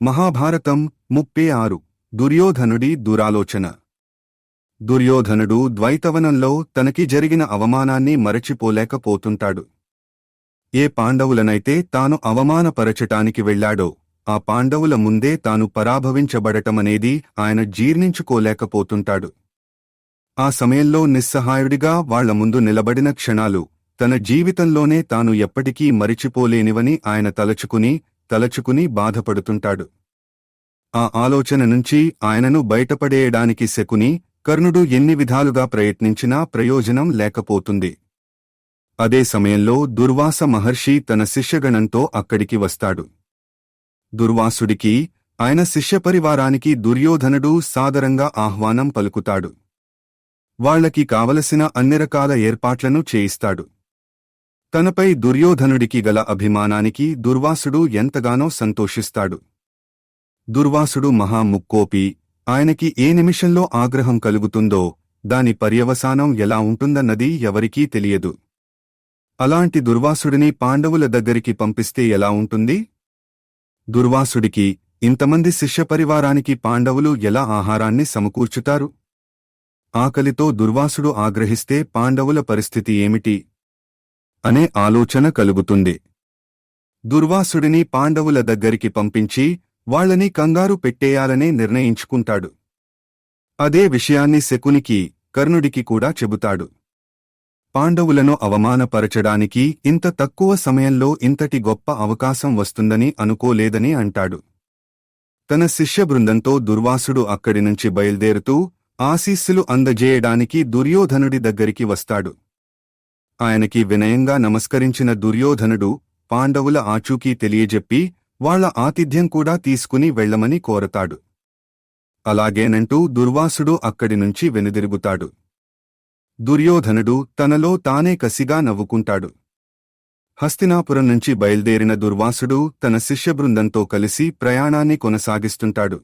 మహాభారతం ముప్పై ఆరు. దుర్యోధనుడి దురాలోచన. దుర్యోధనుడు ద్వైతవనంలో తనకి జరిగిన అవమానాన్ని మరచిపోలేకపోతుంటాడు. ఏ పాండవులనైతే తాను అవమానపరచటానికి వెళ్ళాడో ఆ పాండవుల ముందే తాను పరాభవించబడటమనేది ఆయన జీర్ణించుకోలేకపోతుంటాడు. ఆ సమయంలో నిస్సహాయుడిగా వాళ్ళ ముందు నిలబడిన క్షణాలు తన జీవితంలోనే తాను ఎప్పటికీ మరిచిపోలేనివని ఆయన తలచుకుని తలచుకుని బాధపడుతుంటాడు. ఆ ఆలోచన నుంచి ఆయనను బయటపడేయడానికి శకుని కర్ణుడు ఎన్ని విధాలుగా ప్రయత్నించినా ప్రయోజనం లేకపోతుంది. అదే సమయంలో దుర్వాస మహర్షి తన శిష్యగణంతో అక్కడికి వస్తాడు. దుర్వాసుడికి ఆయన శిష్యపరివారానికి దుర్యోధనుడు సాదరంగా ఆహ్వానం పలుకుతాడు. వాళ్ళకి కావలసిన అన్ని రకాల ఏర్పాట్లను చేయిస్తాడు. తనపై దుర్యోధనుడికి గల అభిమానానికి దుర్వాసుడు ఎంతగానో సంతోషిస్తాడు. దుర్వాసుడు మహా ముక్కోపి ఆయనకి ఏ నిమిషంలో ఆగ్రహం కలుగుతుందో దాని పర్యవసానం ఎలా ఉంటుందన్నది ఎవరికీ తెలియదు. అలాంటి దుర్వాసుడిని పాండవుల దగ్గరికి పంపిస్తే ఎలా ఉంటుంది? దుర్వాసుడికి ఇంతమంది శిష్యపరివారానికి పాండవులు ఎలా ఆహారాన్ని సమకూర్చుతారు? ఆకలితో దుర్వాసుడు ఆగ్రహిస్తే పాండవుల పరిస్థితి ఏమిటి? అనే ఆలోచన కలుగుతుంది. దుర్వాసుడిని పాండవుల దగ్గరికి పంపించి వాళ్ళని కంగారు పెట్టేయాలనే నిర్ణయించుకుంటాడు. అదే విషయాన్ని శకునికి కర్ణుడికి కూడా చెబుతాడు. పాండవులను అవమానపరచడానికి ఇంత తక్కువ సమయంలో ఇంతటి గొప్ప అవకాశం వస్తుందని అనుకోలేదని అంటాడు. తన శిష్య బృందంతో దుర్వాసుడు అక్కడి నుంచి బయల్దేరుతూ ఆశీస్సులు అందజేయడానికి దుర్యోధనుడి దగ్గరికి వస్తాడు. ఆయనకి వినయంగా నమస్కరించిన దుర్యోధనుడు పాండవుల ఆచూకీ తెలియజెప్పి వాళ్ళ ఆతిథ్యం కూడా తీసుకుని వెళ్ళమని కోరతాడు. అలాగేనంటూ దుర్వాసుడు అక్కడి నుంచి వెనుదిరుగుతాడు. దుర్యోధనుడు తనలో తానే కసిగా నవ్వుకుంటాడు. హస్తినాపురం నుంచి బయల్దేరిన దుర్వాసుడు తన శిష్యబృందంతో కలిసి ప్రయాణాన్ని కొనసాగిస్తుంటాడు.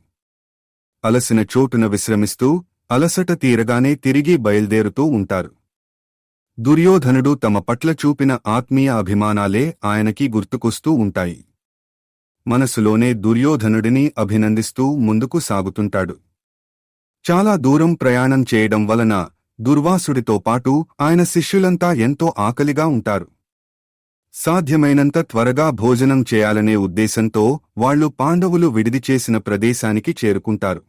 అలసిన చోటున విశ్రమిస్తూ అలసట తీరగానే తిరిగి బయల్దేరుతూ ఉంటారు. దుర్యోధనుడు తమ పట్ల చూపిన ఆత్మీయ అభిమానాలే ఆయనకి గుర్తుకొస్తూ ఉంటాయి. మనసులోనే దుర్యోధనుడిని అభినందిస్తూ ముందుకు సాగుతుంటాడు. చాలా దూరం ప్రయాణం చేయడం వలన దుర్వాసుడితో పాటు ఆయన శిష్యులంతా ఎంతో ఆకలిగా ఉంటారు. సాధ్యమైనంత త్వరగా భోజనం చేయాలనే ఉద్దేశంతో వాళ్ళు పాండవులు విడిది చేసిన ప్రదేశానికి చేరుకుంటారు.